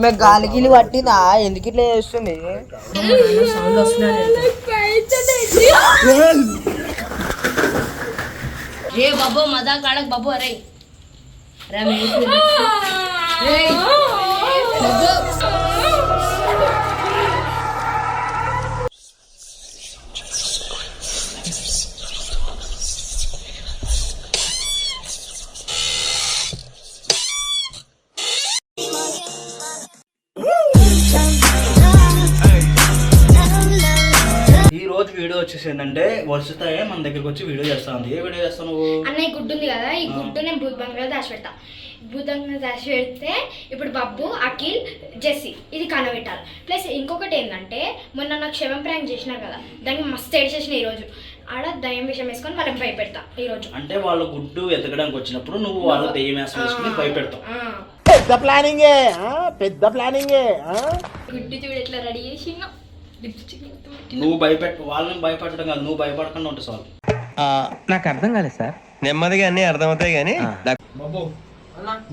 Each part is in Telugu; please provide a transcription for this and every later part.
మేము గాలి గిలి పట్టిందా? ఎందుకు ఇట్లా చేస్తుంది? రే బాబు మజా కాడక్ బాబు అరే. రే వచ్చేసి ఏంటంటే వర్షితాయే మన దగ్గరికి వచ్చి వీడియో చేస్తా ఉంది ఏ వీడియో చేస్తావు నువ్వు? అన్నయ్య గుడ్డు ఉంది కదా ఈ గుడ్డు నేను భూత్ బంగ్లా దాచి పెడతా. భూత్ బంగ్లా దాచి పెడితే ఇప్పుడు బబ్బు అఖిల్ జెస్సీ ఇది కనబెట్టాలి. ప్లస్ ఇంకొకటి ఏంటంటే మొన్న నాకు క్షమం ప్రాంక్ చేసినారు కదా దానికి మస్తు ఏడ్ చేసిన ఈరోజు ఆడ దయ్యం విషయం వేసుకొని వాళ్ళకి భయపెడతా ఈరోజు అంటే వాళ్ళు గుడ్డు వెతకడానికి వచ్చినప్పుడు నువ్వు వాళ్ళ దెయ్యం వేసం వేసుకుని భయపెడతావు. పెద్ద ప్లానింగే ఆ? పెద్ద ప్లానింగే? గుడ్డు చూడు ఎట్లా రెడీ చేసిన నువ్వు భయపెట్ట వాళ్ళని భయపెట్టడం కాదు నువ్వు భయపడకుండా ఉంటావు చాలు. నాకు అర్థం కాలేదు సార్. నెమ్మదిగా అన్ని అర్థమవుతాయి కానీ బాబు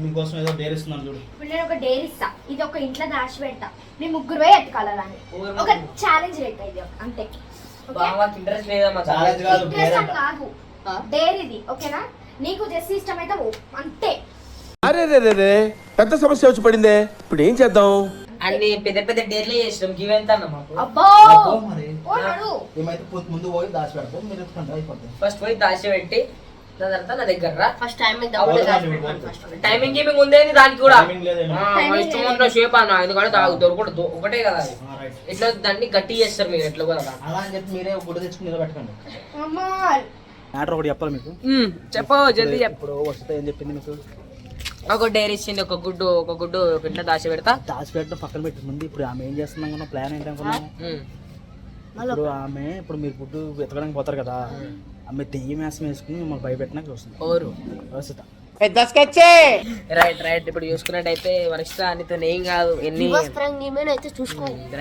మీకోసం ఏదో డేరిస్తున్నాను చూడు. ఇప్పుడు నేను ఒక డేర్ ఇస్తా. ఇది ఒక ఇంట్లో దాచి పెడతా. నేను ముగ్గురు పోయి ఎత్తుకాల దాన్ని? ఒక ఛాలెంజ్ పెడతా ఇది అంతే. బావకి ఇంట్రెస్ట్ లేదమ్మా ఛాలెంజ్ కాదు డేర్ కాదు. డేర్ ఇది ఓకేనా? నీకు జస్ట్ ఇష్టమైతే అంతే. అరే రే రే. పెద్ద సమస్య వచ్చి పడిందే. ఇప్పుడు ఏం చేద్దాం? అన్ని పెద్ద పెద్ద డేర్లే చేసినాం గివ్ ఎంత ఏమైతే ముందు పోయి దాచి పెడతాం మీరు ఎత్తుకుంటే అయిపోతుంది ఫస్ట్ పోయి దాచి పెట్టి దాని తర్వాత నా దగ్గర రా. ఫస్ట్ టైమింగ్ గేమింగ్ ఉంది దానికి కూడా? Timing లేదేమో. ఆ, మా ఇష్టం ఉన్న షేప్ అన్న ఎందుకంటే తాగు దొరకదు ఒకటే కదా. ఇట్లా దాన్ని గట్టి చేస్తారు మీరు ఎట్లా కూడా అలా అని చెప్పి మీరే తెచ్చుకుని నిలబెట్టకండి. అమ్మా మ్యాటర్ ఒకటి చెప్పాలి మీకు? చెప్పు జల్దీ చెప్పు. ఇప్పుడు వస్తే ఏం చెప్పింది మీకు? ఒక డైరీ ఇచ్చింది ఒక గుడ్డు ఒక గుడ్డు ఒక ఇంట్లో దాచి పెడతా. దాచి పెట్టడం పక్కన పెట్టి. ముందు ఇప్పుడు ఆమె ఏం చేస్తున్నాం అనుకున్నా ప్లాన్ ఏంటి అనుకున్నాము ఉమ్. ఇప్పుడు ఆమె ఇప్పుడు మీరు గుడ్డు వెతకడానికి పోతారు కదా ఆమె దెయ్యం వేసం వేసుకుని మిమ్మల్ని భయపెట్టడానికి చూస్తుంది. ఓరు. వరుసత పెద్ద స్కెచ్చే రైట్ రైట్. ఇప్పుడు చూసుకున్నట్టయితే వరిష్ట నీతో ఏం కాదు ఎన్ని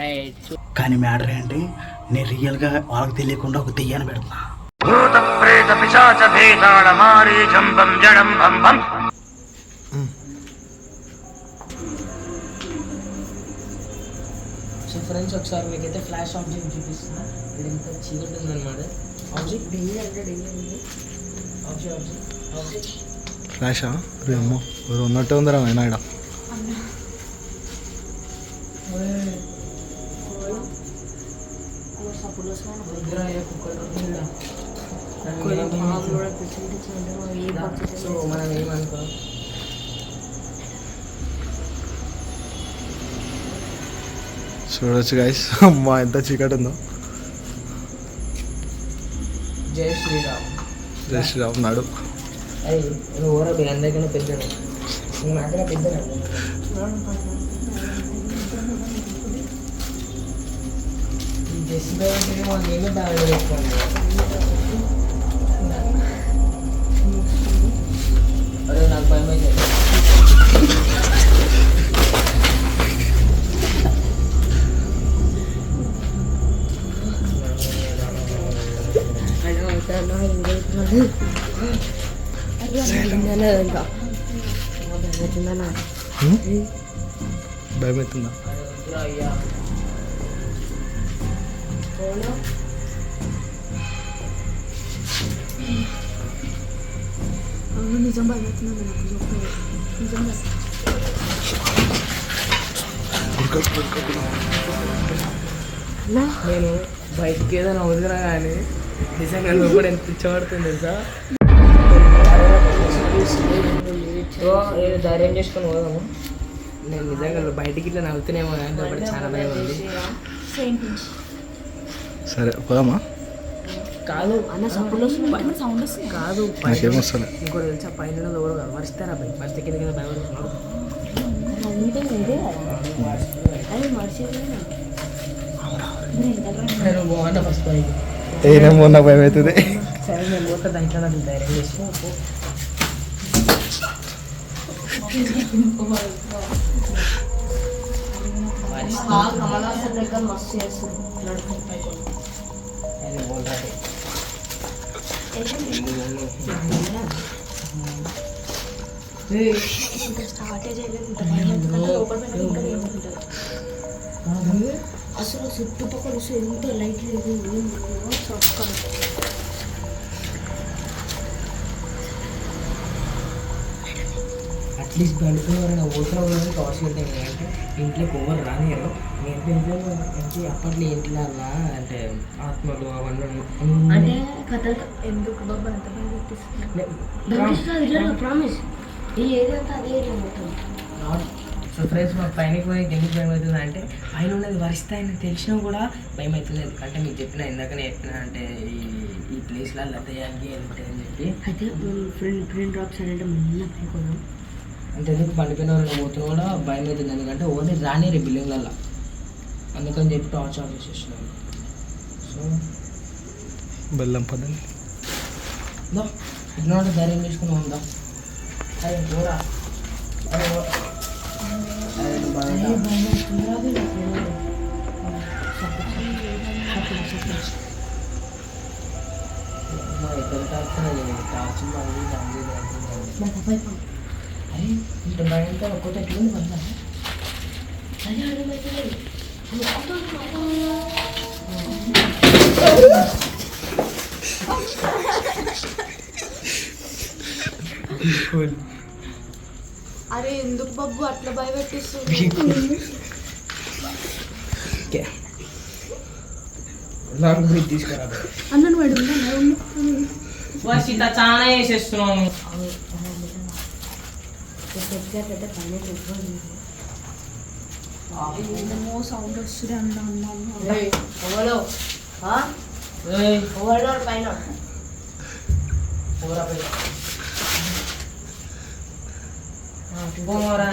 రైట్. కానీ మ్యాటర్ ఏంటి? నేను రియల్గా వాళ్ళకి తెలియకుండా ఒక దెయ్యాన్ని పెడుతున్నా. సో ఫ్రెండ్స్ ఒకసారి మీకైతే ఫ్లాష్ ఆబ్జెక్ట్ చూపిస్తున్నా. ఇక్కడ ఎంత చీకటి ఉందన్నమాట. ఆబ్జెక్ట్ డెంగి అంటే డెంగి ఉంది ఆబ్జెక్ట్ ఆబ్జెక్ట్ ఆబ్జెక్ట్ ఫ్లాషా అమ్మో ఎవరు ఉన్నట్టే ఉందరా ఆయన ఈడ. సో మనం ఏమనుకో? చూడొచ్చు గైస్ అమ్మా ఎంత చీకటి ఉందో జై శ్రీరామ్. జై శ్రీరామ్ నాడు. అయ్యి నువ్వు ఊర మీ భయం అవుతుందా నేను బయటికి ఏదైనా వదిలినా కానీ నిజంగా లోపల ఎంత పిచ్చబడుతుంది తెలుసా? ఏదో ధైర్యం చేసుకొని పోదాము నేను నిజంగా బయటికి ఇట్లా నవ్వుతున్నామో కానీ లోపల చాలా భయం ఉంది సరే పోదామా? కాదు అన్న సౌండ్ వస్తుంది సౌండ్ వస్తుంది. కాదు నాకేం వస్తలే. ఇంకోటి తెలుసా పైన ఎవరు మరిస్తారా భయ మరిస్తే కింద కింద భయపడుతున్నారు నేను బాగున్నా ఫస్ట్ పైకి ఏనేమో నాకు భయం అవుతుంది సరే నేను పోతా దాంట్లో నాకు ధైర్యం చేసి కమలాసన్ దగ్గర మస్తు చేస్తుంది అసలు చుట్టుపక్కల ఎంత లైట్ లేదు అట్లీస్ట్ బయటకు ఎవరైనా ఊసిన కూడా టాస్ వెళ్తాం అంటే ఇంట్లోకి ఎవరు రానియరు నేను ఇంట్లో మంచి అప్పట్లో ఇంట్లో అలా అంటే ఆత్మలు అవన్నీ అంటే కథలు ఎందుకు బాబా అంత ప్రామిస్ ఈ అంతా అదే ఏరియా మొత్తం. సో ఫ్రెండ్స్ మా పైనకి పోయి ఎందుకు భయం అవుతుంది అంటే పైన ఉన్నది వరిస్తే అని తెలిసినా కూడా భయం అవుతుంది ఎందుకంటే మీకు చెప్పిన ఇందాకనే చెప్పిన అంటే ఈ ఈ ప్లేస్లో లతయానికి ఉంటాయని చెప్పి. అయితే ఫ్రెండ్ ఫ్రెండ్ డ్రాప్స్ అంటే మళ్ళీ అంటే ఎందుకు పండిపోయిన వాళ్ళని పోతున్నా కూడా భయం అవుతుంది. ఎందుకంటే ఓన్లీ రాని రే బిల్డింగ్లలో అందుకని చెప్పి టార్చ్ ఆఫ్ చేసేసినాను సో బెల్లం పదండి. ఉంటే ధైర్యం చేసుకుని ఉందా? అరే పోరా. అమ్మా, ఎక్కడ టార్చ్? టార్చ్ మళ్ళీ చేయాలి అరే ఇంత భయంతో ఒక్కటి ఎట్లుంది మళ్ళా అరే ఎందుకు బాబు అట్లా భయపెట్టిస్తుంది నాకు మీరు తీసుకురా. అన్నను వాడు సీత చాలా వేసేస్తున్నాను సౌండ్ వస్తుంది అన్న అన్న ఎవరు? ఏయ్, పైన? పోరా పోయి. ఆ, పోరా.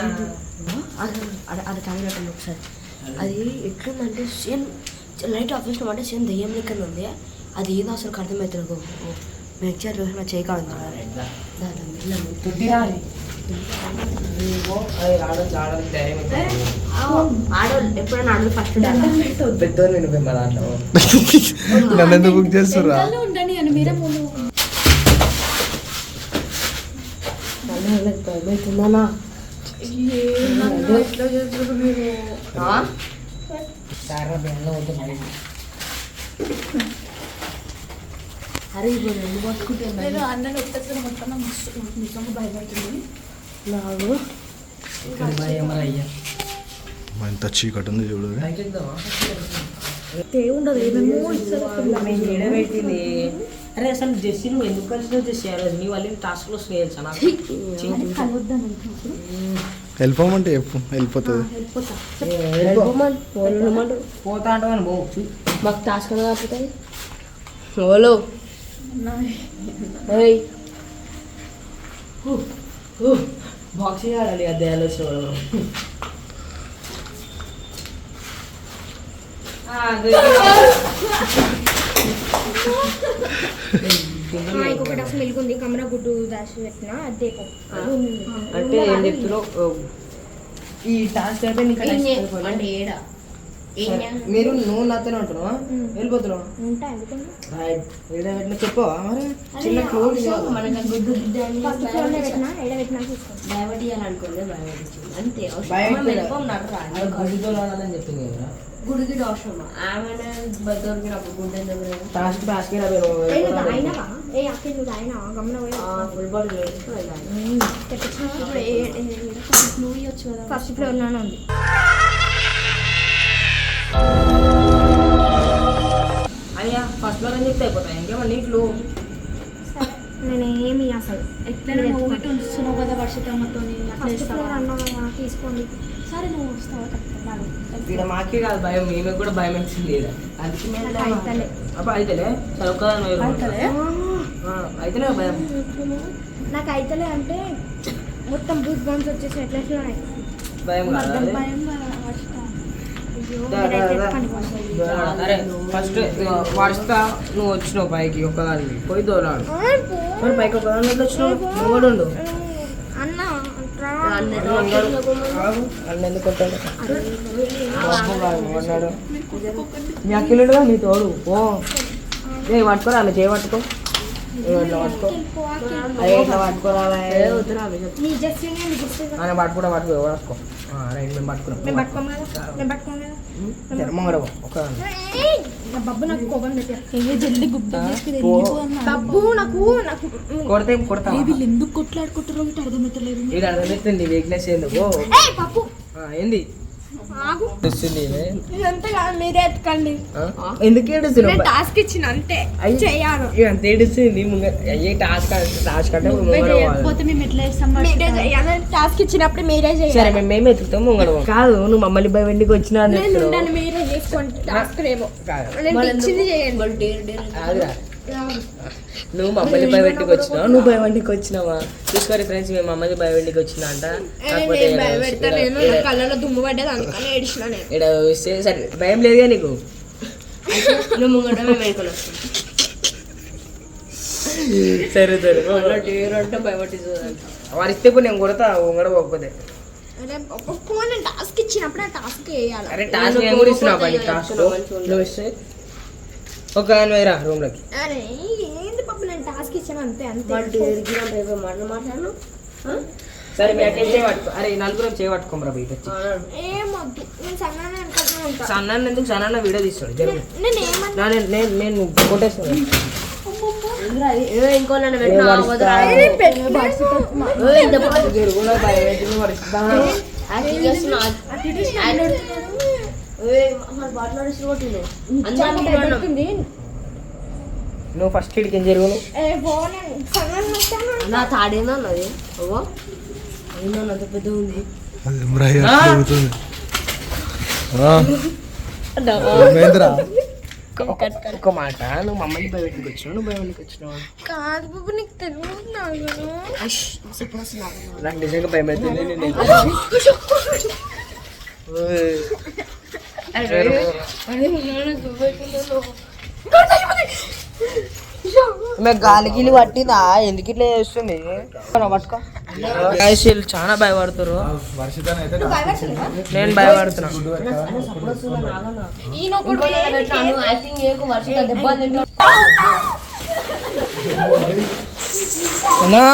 అది అది తాగినట్టు ఒకసారి. అది ఎట్లుందంటే సేమ్ లైట్ ఆఫ్ చేసినాం అంటే సేమ్ దయ్యం లెక్క ఉంది. అది ఏదో అసలు అర్థమవుతుంది నెక్స్ట్ రోజు నా చేయి ఎప్పుడైనా ఫస్ట్ పెద్దోళ్ళు నువ్వే మా దాంట్లో నన్ను ఎందుకు బుక్ చేస్తురా భయమవుతుందన్నా సారా బెంగళూరు అవుతుంది బయటికి. అరే ఇప్పుడు రెండు పట్టుకుంటే నాకు ఇక్కడ భయం రా అయ్యా. ఇంత చీకటి ఉంది చూడు? ఉండదు ఏమేమో. అరే అసలు జెస్సీ నువ్వు ఎందుకు కలిసినావు జెస్సీ ఆ రోజు నీ వల్ల టాస్క్లో తెలుసా నాకు? వెళ్ళిపోమంటే చెప్పు వెళ్ళిపోతుంది. పోతా. అంటావని పో. మాకు టాస్క్ అనేది కాకపోతాయి? ఓలో బాక్సింగ్ ఆడాలి అద్దెయాలు వచ్చిన ఇంకొకటి అసలు వెలుగుంది. కమరా గుడ్డు దాచి పెట్టిన అదేకో అంటే ఏం చెప్తున్నావు? ఈ టాస్క్ అయితే నీకు. అంటే ఏడా? మీరు నువ్వు నాతోనే ఉంటున్నావా? వెళ్ళిపోతున్నావా? చెప్పవా? మరి చిన్న క్లోజ్ చెప్పింది కదా. గుడికి అవసరం ఆమె దొరికినప్పుడు గుడ్డ దగ్గర టాస్క్ టాస్క్ ఏ అక్క నువ్వు ఆయన గమన ఫుల్ బాడీ ఇప్పుడు ఫ్లోర్ ఉంది. అయ్యా ఫస్ట్లో అని చెప్తే అయిపోతాయి. నీట్లు? నేను ఏమి అసలు ఎట్లైనా మూవీ ఉంచుతున్నావు కదా వర్షితమ్మతో ఫస్ట్ ఫ్లోర్ అన్నా తీసుకోండి. సరే నువ్వు వస్తావా? ఇక్కడ మాకే కాదు భయం మేము కూడా భయం నాకు అయితలే. ఆ, అయితేనే భయం. నాకు అయితలే అంటే మొత్తం బూత్ బాంబ్స్ వచ్చేసి ఎట్లా. భయం కాదా? భయం వర్షిత. అయ్యో, దా, దా, మీరైతే దా. పని కోసం. అరే ఫస్ట్ వాడుస్తా నువ్వు వచ్చినావు పైకి ఒక్కదానికి పోయి దోలాడు మరి పైకి ఒక్కదాని వచ్చినావు? నువ్వు కూడా ఉండు. మీ అక్కిలుడుగా నీ తోడు. ఓ ఏ పట్టుకోరా అలా చేయి పట్టుకో. ఇట్లా పట్టుకో పట్టుకుంటా పట్టుకో ఎవరు పట్టుకో రైట్ మేము పట్టుకున్నాం ఒక బబ్బు నాకు కోపం. బబ్బు నాకు నాకు కొడితే కొడతా వీళ్ళు ఎందుకు కొట్లాడుకుంటారో వీటి అర్థమవుతలేదు ఇది అర్థమవుతుంది వీక్నెస్ ఎందుకు ఏంది? ఎందుకు టాస్క్ ఇచ్చిన అంతే. ఇవి అంత ముంగ అయ్యే టాస్క్ టాస్క్ అంటే మేము ఎట్లా చేస్తాం? మీరే చేయాలి. టాస్క్ ఇచ్చినప్పుడు మీరే సరే చేయాలి. మేము మేము ఎత్తుతాం ముంగడ. కాదు నువ్వు మమ్మల్ని భయ వెండికి వచ్చినా మీరే చేసుకోండి. టాస్క్ రేమో ఇచ్చింది చేయండి. నువ్వు మమ్మల్ని భయ వెండికి వచ్చినావు నువ్వు భయ వెండికి వచ్చినావా చూసుకోరి ఫ్రెండ్స్ మేము మమ్మల్ని భయ వెండికి వచ్చినా అంట కాకపోతే సరే భయం లేదుగా నీకు? నువ్వు సరే సరే. వారి ఇస్తే నేను కొడతా ఉంగడ పోకపోతే. అరే ఒప్పుకో నేను టాస్క్ ఇచ్చినప్పుడు ఆ టాస్క్ వేయాలి అరే టాస్క్ నేను కూడా ఇస్తున్నా పని టాస్క్ నువ్వు ఇస్తే ఒక ఆయన రూమ్లోకి అరే నేను టాస్క్ ఇచ్చాను అంతే అంతే మాట మాట్లాడు సరే మీ అక్కడ చేయి పట్టుకో అరే ఈ నలుగురం బయట వచ్చి ఏమొద్దు నేను ఉంటా ఎందుకు వీడియో తీస్తాడు జరుగు నేను ఏమన్నా నా నేను నేను నేను కొట్టేస్తాను ఇంకో నన్ను నువ్వు ఫస్ట్ ఇడికి ఏం జరుగు నా తాడేనా అంత పెద్ద ఉంది. మాట. నువ్వు మమ్మల్ని భయపెట్టుకు వచ్చినావు? నువ్వు భయపెట్టుకు వచ్చినావు? కాదు బాబు నీకు తెలియదు నాకు. నాకు. నిజంగా భయం అవుతుంది నేను మేము గాలి పట్టిందా? ఎందుకు ఇట్లా చేస్తుంది? పట్టుకో. వీళ్ళు చాలా భయపడుతారు నేను భయపడుతున్నా. అన్నా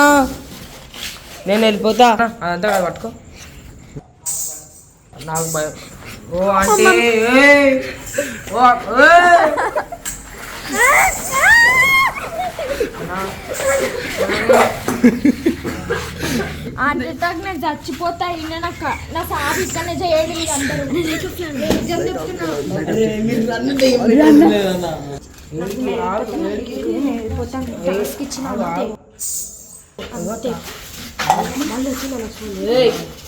నేను వెళ్ళిపోతా. అదంతా కాదు పట్టుకో. నాకు భయం. ఓ ఆంటీ ఓ ఏయ్! అంతటాకు నేను చచ్చిపోతా ఈయన నాకు నా సాబ్ ఇక్కడనే చేయండి మీరు అందరూ నిజం చెప్తున్నా టాస్క్ ఇచ్చిన అంతే ఎవరు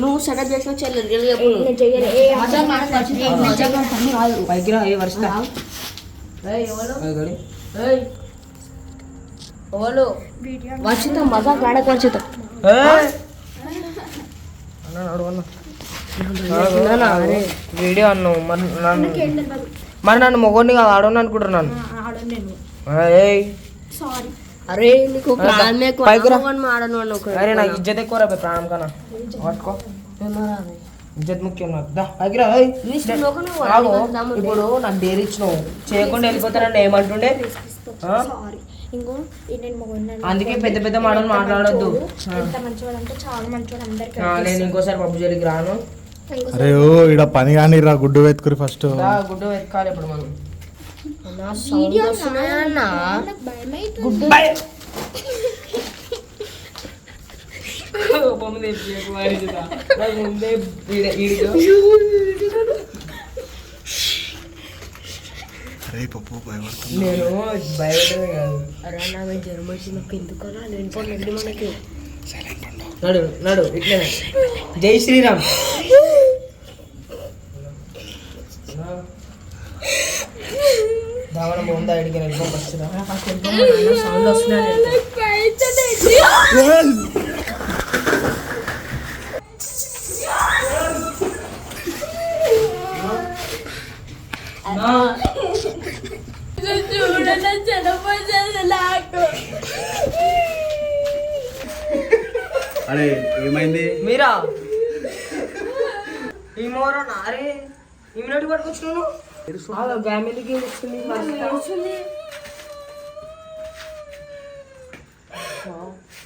నువ్వు సెటప్ చేసిన ఏ వర్ష వీడియో అన్నావు మరి నన్ను మరి నన్ను మొగోడిని కాదు ఆడోని అనుకుంటున్నాను. ఏయ్. సారీ అరే నీకు ప్రాణం ఎక్కువ. అరే నాకు ఇజ్జత్ ఎక్కువ రా ప్రాణం కన్నా. పట్టుకో. ఇజ్జత్ ముఖ్యం నాకు. దా. నీ. ఇప్పుడు నాకు డేర్ ఇచ్చినావు. చేయకుండా వెళ్ళిపోతానని ఏమంటుండే? అందుకే పెద్ద పెద్ద మాటలు మాట్లాడొద్దు. ఎంత మంచివాడు అంటే చాలా మంచివాడు అందరికి. ఆ, నేను ఇంకోసారి పప్పు జోలికి రాను. అరే ఓ ఇడ పని కానీ రా గుడ్డు వెతుకురి ఫస్ట్ గుడ్డు ఎత్తుకోవాలి ఇప్పుడు మనం. నా సౌండ్ వస్తున్నాయన్న నాకు భయం అవుతుంది కోపం తెప్పియకు, వారిదిదా. నాకు ముందే ఈడ- ఈడితో. అరే పప్పు భయపడుతుంది నేను భయపడమే కాదు అరే నా మీద జ్వరం వచ్చింది ఎందుకు అలా నేను పోండి మనకి నడు నడు ఇట్లనే జై శ్రీరామ్ వెళ్ళిపో ఫస్ట్. సౌండ్ నాకు అరే ఏమైంది? మీరా? ఈ మోరనా? అరే ఇమ్యూనిటీ పట్టుకొచ్చినాను ఫ్యామిలీకి వస్తుంది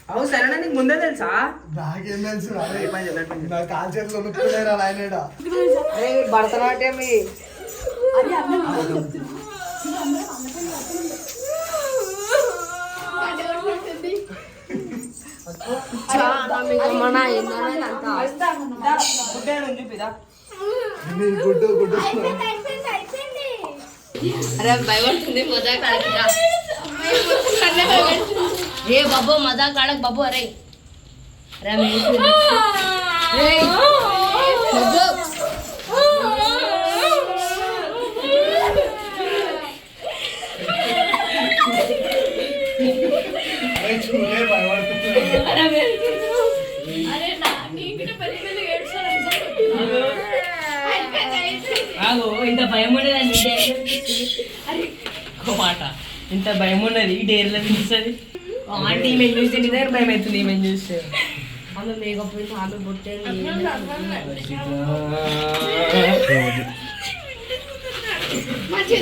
అవు సరేనా నీకు ముందే తెలుసా? నాకేం తెలుసు నా కాల్ చేతిలో నొప్పులేరా అరే భరతనాట్యం. మన గుడ్డు గుడ్డు. అరే భయపడుతుంది మజా ఏ బాబు మజా కాడకు బాబు అరే. ఆగు ఇంత భయం ఉండేదండి మాట ఇంత భయం ఉన్నది డేర్లో అనిపిస్తుంది ఆంటీ మేము చూస్తే నీ దగ్గర భయం అవుతుంది మేము చూస్తే ఆమె మేకప్ ఆమె బొట్టేది ఫస్ట్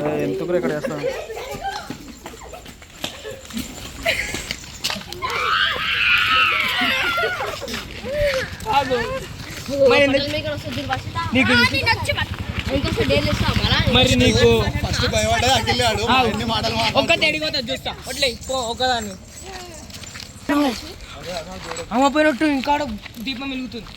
అరే ఎందుకు ఇక్కడ వేస్తాను మరి నీకు చూస్తా. అమ్మ పోయినట్టు ఇంకా దీపం వెలుగుతుంది.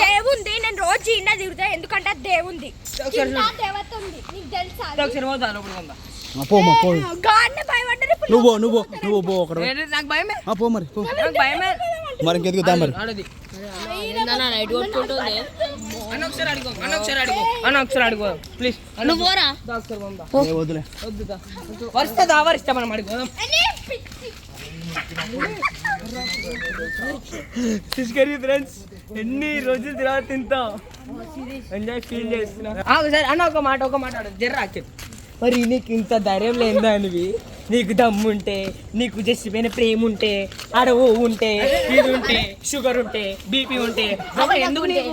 దేవుంది నేను రోజు ఇండ తిరుగుతా ఎందుకంటే దేవుంది. ఒకసారి కింద దేవత ఉంది నీకు తెలుసా పో పో. నువ్వు పో, నువ్వు నువ్వు పో నాకు భయమే? పో మరి పో. నాకు భయమే. మరి ఇంకెందుకు దా మరి. ప్లీజ్ వదిలే మనం తీసుకెళ్ళి ఫ్రెండ్స్ ఎన్ని రోజుల తర్వాత తింటాం? ఎంజాయ్ ఫీల్ చేస్తున్నా. సరే అన్న ఒక మాట ఒక మాట జర్రా చెప్పు. మరి నీకు ఇంత ధైర్యం లేదా అనివి? నీకు దమ్ము ఉంటే నీకు జస్ట్ పైన ప్రేమ ఉంటే అడవు ఉంటే ఇది ఉంటే షుగర్ ఉంటే బీపీ ఉంటే ఎందుకు నీకు